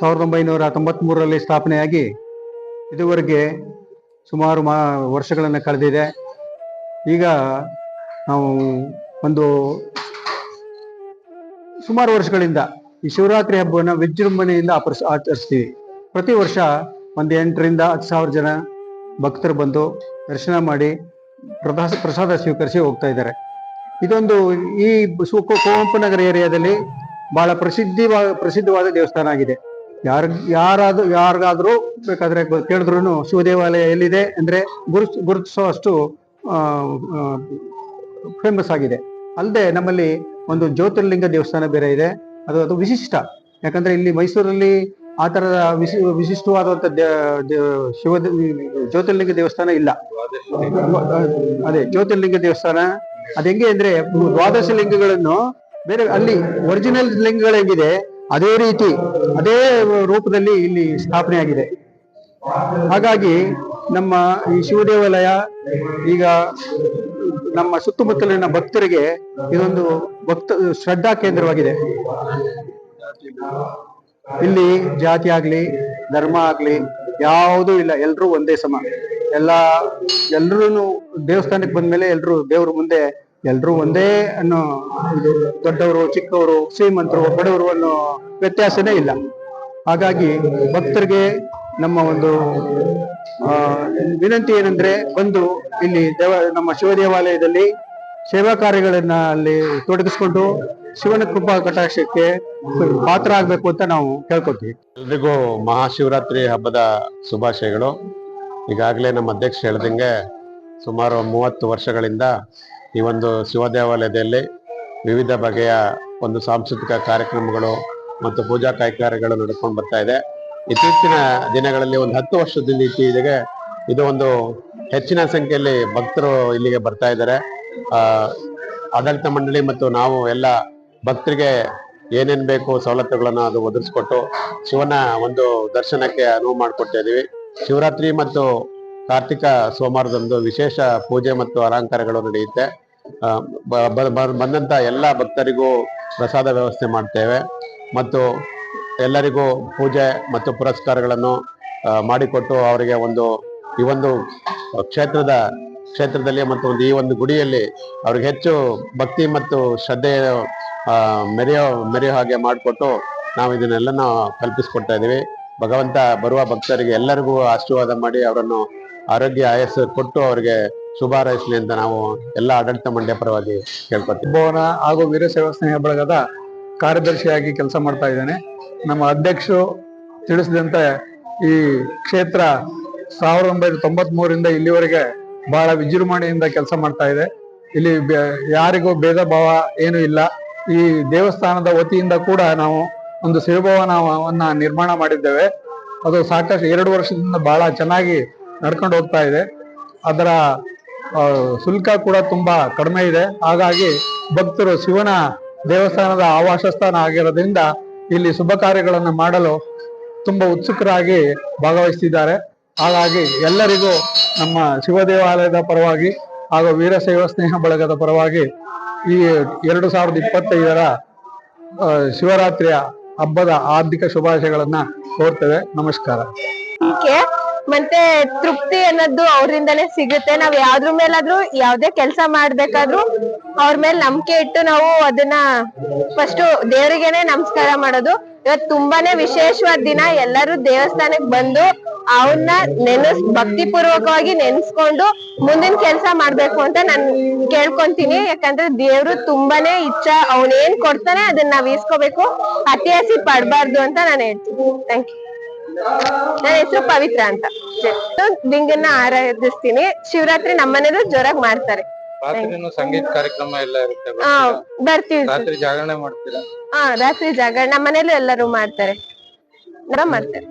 ಸಾವಿರದ ಒಂಬೈನೂರ ತೊಂಬತ್ತ್ಮೂರರಲ್ಲಿ ಸ್ಥಾಪನೆಯಾಗಿ ಇದುವರೆಗೆ ಸುಮಾರು ಮಾ ವರ್ಷಗಳನ್ನು ಕಳೆದಿದೆ. ಈಗ ನಾವು ಒಂದು ಸುಮಾರು ವರ್ಷಗಳಿಂದ ಈ ಶಿವರಾತ್ರಿ ಹಬ್ಬವನ್ನು ವಿಜೃಂಭಣೆಯಿಂದ ಆಪರಿಸ್ ಆಚರಿಸ್ತೀವಿ. ಪ್ರತಿ ವರ್ಷ ಒಂದು ಎಂಟರಿಂದ ಹತ್ತು ಸಾವಿರ ಜನ ಭಕ್ತರು ಬಂದು ದರ್ಶನ ಮಾಡಿ ಪ್ರಸಾದ ಪ್ರಸಾದ ಸ್ವೀಕರಿಸಿ ಹೋಗ್ತಾ ಇದ್ದಾರೆ. ಇದೊಂದು ಈ ಕುವೆಂಪು ನಗರ ಏರಿಯಾದಲ್ಲಿ ಬಹಳ ಪ್ರಸಿದ್ಧಿ ಪ್ರಸಿದ್ಧವಾದ ದೇವಸ್ಥಾನ ಆಗಿದೆ. ಯಾರ ಯಾರಾದ್ರೂ ಯಾರಿಗಾದ್ರೂ ಬೇಕಾದ್ರೆ ಕೇಳಿದ್ರು ಶಿವ ದೇವಾಲಯ ಎಲ್ಲಿದೆ ಅಂದ್ರೆ ಗುರುತ್ ಗುರುತಿಸೋ ಅಷ್ಟು ಫೇಮಸ್ ಆಗಿದೆ. ಅಲ್ಲದೆ ನಮ್ಮಲ್ಲಿ ಒಂದು ಜ್ಯೋತಿರ್ಲಿಂಗ ದೇವಸ್ಥಾನ ಬೇರೆ ಇದೆ. ಅದು ಅದು ವಿಶಿಷ್ಟ. ಯಾಕಂದ್ರೆ ಇಲ್ಲಿ ಮೈಸೂರಲ್ಲಿ ಆ ತರದ ವಿಶಿ ವಿಶಿಷ್ಟವಾದಂತ ಶಿವ ಜ್ಯೋತಿರ್ಲಿಂಗ ದೇವಸ್ಥಾನ ಇಲ್ಲ. ಅದೇ, ಜ್ಯೋತಿರ್ಲಿಂಗ ದೇವಸ್ಥಾನ. ಅದ್ ಹೆಂಗೆ ಅಂದ್ರೆ ದ್ವಾದಶ ಲಿಂಗಗಳನ್ನು ಬೇರೆ, ಅಲ್ಲಿ ಒರಿಜಿನಲ್ ಲಿಂಗಗಳು ಹೆಂಗಿದೆ? ಅದೇ ರೀತಿ, ಅದೇ ರೂಪದಲ್ಲಿ ಇಲ್ಲಿ ಸ್ಥಾಪನೆ ಆಗಿದೆ ಹಾಗಾಗಿ ನಮ್ಮ ಈ ಶಿವ ದೇವಾಲಯ ಈಗ ನಮ್ಮ ಸುತ್ತಮುತ್ತಲಿನ ಭಕ್ತರಿಗೆ ಇದೊಂದು ಭಕ್ತ, ಶ್ರದ್ಧಾ ಕೇಂದ್ರವಾಗಿದೆ. ಇಲ್ಲಿ ಜಾತಿ ಆಗ್ಲಿ, ಧರ್ಮ ಆಗ್ಲಿ, ಯಾವುದೂ ಇಲ್ಲ ಎಲ್ಲರೂ ಒಂದೇ ಸಮ. ಎಲ್ಲ ಎಲ್ರೂ ದೇವಸ್ಥಾನಕ್ಕೆ ಬಂದ್ಮೇಲೆ ಎಲ್ಲರೂ ದೇವ್ರ ಮುಂದೆ ಎಲ್ರೂ ಒಂದೇ ಅನ್ನೋ ಇದು ದೊಡ್ಡವರು, ಚಿಕ್ಕವರು, ಶ್ರೀಮಂತರು, ಬಡವರು ಅನ್ನೋ ವ್ಯತ್ಯಾಸನೇ ಇಲ್ಲ. ಹಾಗಾಗಿ ಭಕ್ತರಿಗೆ ನಮ್ಮ ಒಂದು ವಿನಂತಿ ಏನಂದ್ರೆ ಬಂದು ಇಲ್ಲಿ ದೇವ, ನಮ್ಮ ಶಿವ ದೇವಾಲಯದಲ್ಲಿ ಸೇವಾ ಕಾರ್ಯಗಳನ್ನ ಅಲ್ಲಿ ತೊಡಗಿಸ್ಕೊಂಡು ಶಿವನ ಕೃಪಾ ಕಟಾಕ್ಷಕ್ಕೆ ಪಾತ್ರ ಆಗ್ಬೇಕು ಅಂತ ನಾವು ಕೇಳ್ಕೊತೀವಿ. ಎಲ್ರಿಗೂ ಮಹಾಶಿವರಾತ್ರಿ ಹಬ್ಬದ ಶುಭಾಶಯಗಳು. ಈಗಾಗಲೇ ನಮ್ಮ ಅಧ್ಯಕ್ಷ ಹೇಳ್ದಂಗೆ ಸುಮಾರು ಮೂವತ್ತು ವರ್ಷಗಳಿಂದ ಈ ಒಂದು ಶಿವ ದೇವಾಲಯದಲ್ಲಿ ವಿವಿಧ ಬಗೆಯ ಒಂದು ಸಾಂಸ್ಕೃತಿಕ ಕಾರ್ಯಕ್ರಮಗಳು ಮತ್ತು ಪೂಜಾ ಕೈಕಾರ್ಯಗಳು ನಡ್ಕೊಂಡು ಬರ್ತಾ ಇದೆ. ಇತ್ತೀಚಿನ ದಿನಗಳಲ್ಲಿ ಒಂದು ಹತ್ತು ವರ್ಷದಿಂದ ಇತ್ತೀಚೆಗೆ ಇದು ಒಂದು ಹೆಚ್ಚಿನ ಸಂಖ್ಯೆಯಲ್ಲಿ ಭಕ್ತರು ಇಲ್ಲಿಗೆ ಬರ್ತಾ ಇದ್ದಾರೆ. ಆಡಳಿತ ಮಂಡಳಿ ಮತ್ತು ನಾವು ಎಲ್ಲ ಭಕ್ತರಿಗೆ ಏನೇನ್ ಬೇಕು ಸವಲತ್ತುಗಳನ್ನು ಅದು ಒದಗಿಸ್ಕೊಟ್ಟು ಶಿವನ ಒಂದು ದರ್ಶನಕ್ಕೆ ಅನುವು ಮಾಡಿಕೊಡ್ತಾ ಇದೀವಿ. ಶಿವರಾತ್ರಿ ಮತ್ತು ಕಾರ್ತಿಕ ಸೋಮವಾರದಂದು ವಿಶೇಷ ಪೂಜೆ ಮತ್ತು ಅಲಂಕಾರಗಳು ನಡೆಯುತ್ತೆ. ಬಂದಂತ ಎಲ್ಲ ಭಕ್ತರಿಗೂ ಪ್ರಸಾದ ವ್ಯವಸ್ಥೆ ಮಾಡ್ತೇವೆ. ಮತ್ತು ಎಲ್ಲರಿಗೂ ಪೂಜೆ ಮತ್ತು ಪುರಸ್ಕಾರಗಳನ್ನು ಮಾಡಿಕೊಟ್ಟು ಅವರಿಗೆ ಒಂದು, ಈ ಒಂದು ಕ್ಷೇತ್ರದ, ಕ್ಷೇತ್ರದಲ್ಲಿ ಮತ್ತು ಒಂದು ಈ ಒಂದು ಗುಡಿಯಲ್ಲಿ ಅವ್ರಿಗೆ ಹೆಚ್ಚು ಭಕ್ತಿ ಮತ್ತು ಶ್ರದ್ಧೆ ಮೆರೆಯೋ ಮೆರೆಯೋ ಹಾಗೆ ಮಾಡಿಕೊಟ್ಟು ನಾವು ಇದನ್ನೆಲ್ಲನ ಕಲ್ಪಿಸ್ಕೊಡ್ತಾ ಇದ್ದೀವಿ. ಭಗವಂತ ಬರುವ ಭಕ್ತರಿಗೆ ಎಲ್ಲರಿಗೂ ಆಶೀರ್ವಾದ ಮಾಡಿ ಅವರನ್ನು ಆರೋಗ್ಯ, ಆಯಸ್ಸು ಕೊಟ್ಟು ಅವರಿಗೆ ಶುಭ ಹಾರೈಸಲಿ ಅಂತ ನಾವು ಎಲ್ಲ ಆಡಳಿತ ಮಂಡ್ಯ ಪರವಾಗಿ ಕೇಳ್ಕೊತೀವಿ ಭವನ ಹಾಗೂ ವೀರಶೈವ ಸ್ನೇಹ ಬಳಗದ ಕಾರ್ಯದರ್ಶಿಯಾಗಿ ಕೆಲಸ ಮಾಡ್ತಾ ಇದ್ದೇನೆ. ನಮ್ಮ ಅಧ್ಯಕ್ಷರು ತಿಳಿಸಿದಂತೆ ಈ ಕ್ಷೇತ್ರ ಸಾವಿರದ ಒಂಬೈನೂರ ತೊಂಬತ್ ಮೂರರಿಂದ ಇಲ್ಲಿವರೆಗೆ ಬಹಳ ವಿಜೃಂಭಣೆಯಿಂದ ಕೆಲಸ ಮಾಡ್ತಾ ಇದೆ. ಇಲ್ಲಿ ಯಾರಿಗೂ ಭೇದ ಭಾವ ಏನು ಇಲ್ಲ. ಈ ದೇವಸ್ಥಾನದ ವತಿಯಿಂದ ಕೂಡ ನಾವು ಒಂದು ಶಿವಭವನವನ್ನ ನಿರ್ಮಾಣ ಮಾಡಿದ್ದೇವೆ. ಅದು ಸಾಕಷ್ಟು ಎರಡು ವರ್ಷದಿಂದ ಬಹಳ ಚೆನ್ನಾಗಿ ನಡ್ಕೊಂಡು ಹೋಗ್ತಾ ಇದೆ. ಅದರ ಶುಲ್ಕ ಕೂಡ ತುಂಬಾ ಕಡಿಮೆ ಇದೆ. ಹಾಗಾಗಿ ಭಕ್ತರು ಶಿವನ ದೇವಸ್ಥಾನದ ಆವಾಸ ಸ್ಥಾನ ಆಗಿರೋದ್ರಿಂದ ಇಲ್ಲಿ ಶುಭ ಕಾರ್ಯಗಳನ್ನು ಮಾಡಲು ತುಂಬಾ ಉತ್ಸುಕರಾಗಿ ಭಾಗವಹಿಸ್ತಿದ್ದಾರೆ. ಹಾಗಾಗಿ ಎಲ್ಲರಿಗೂ ನಮ್ಮ ಶಿವ ದೇವಾಲಯದ ಪರವಾಗಿ ಹಾಗೂ ವೀರಶೈವ ಸ್ನೇಹ ಬಳಗದ ಪರವಾಗಿ ಈ ಎರಡು ಸಾವಿರದ ಇಪ್ಪತ್ತೈದರ ಶಿವರಾತ್ರಿಯ ಹಬ್ಬದ ಆರ್ಥಿಕ ಶುಭಾಶಯಗಳನ್ನ ಕೋರ್ತೇವೆ. ನಮಸ್ಕಾರ. ಮತ್ತೆ ತೃಪ್ತಿ ಅನ್ನೋದು ಅವರಿಂದನೇ ಸಿಗುತ್ತೆ. ನಾವ್ ಯಾವ್ದ್ರ ಮೇಲಾದ್ರೂ ಯಾವ್ದೇ ಕೆಲ್ಸ ಮಾಡ್ಬೇಕಾದ್ರೂ ಅವ್ರ ಮೇಲೆ ನಂಬಿಕೆ ಇಟ್ಟು ನಾವು ಅದನ್ನ ಫಸ್ಟ್ ದೇವರಿಗೆನೆ ನಮಸ್ಕಾರ ಮಾಡೋದು. ಇವತ್ ತುಂಬಾನೇ ವಿಶೇಷವಾದ ದಿನ. ಎಲ್ಲರೂ ದೇವಸ್ಥಾನಕ್ ಬಂದು ಅವನ್ನ ನೆನೆಸ್ ಭಕ್ತಿ ಪೂರ್ವಕವಾಗಿ ನೆನ್ಸ್ಕೊಂಡು ಮುಂದಿನ ಕೆಲ್ಸ ಮಾಡ್ಬೇಕು ಅಂತ ನಾನ್ ಕೇಳ್ಕೊಂತೀನಿ. ಯಾಕಂದ್ರೆ ದೇವ್ರು ತುಂಬಾನೇ ಇಚ್ಛಾ, ಅವ್ನ್ ಏನ್ ಕೊಡ್ತಾನೆ ಅದನ್ನ ನಾವ್ ಈಸ್ಕೋಬೇಕು. ಅತಿ ಪಡ್ಬಾರ್ದು ಅಂತ ನಾನು ಹೇಳ್ತೀನಿ. ಥ್ಯಾಂಕ್ ಯು ನನ್ನ ಹೆಸರು ಪವಿತ್ರ ಅಂತ. ಲಿಂಗನ್ನ ಆರಾಧಿಸ್ತೀನಿ. ಶಿವರಾತ್ರಿ ನಮ್ಮನೇಲೂ ಜೋರಾಗಿ ಮಾಡ್ತಾರೆ. ಸಂಗೀತ ಕಾರ್ಯಕ್ರಮ ಎಲ್ಲ ಇರುತ್ತೆ ಬರ್ತೀವಿ. ರಾತ್ರಿ ಜಾಗರಣೆ ಮಾಡ್ತೀರಾ? ಹಾ ರಾತ್ರಿ ಜಾಗರಣೆ. ನಮ್ಮನೇಲೂ ಎಲ್ಲರೂ ಮಾಡ್ತಾರೆ. ಮಾಡ್ತಾರೆ.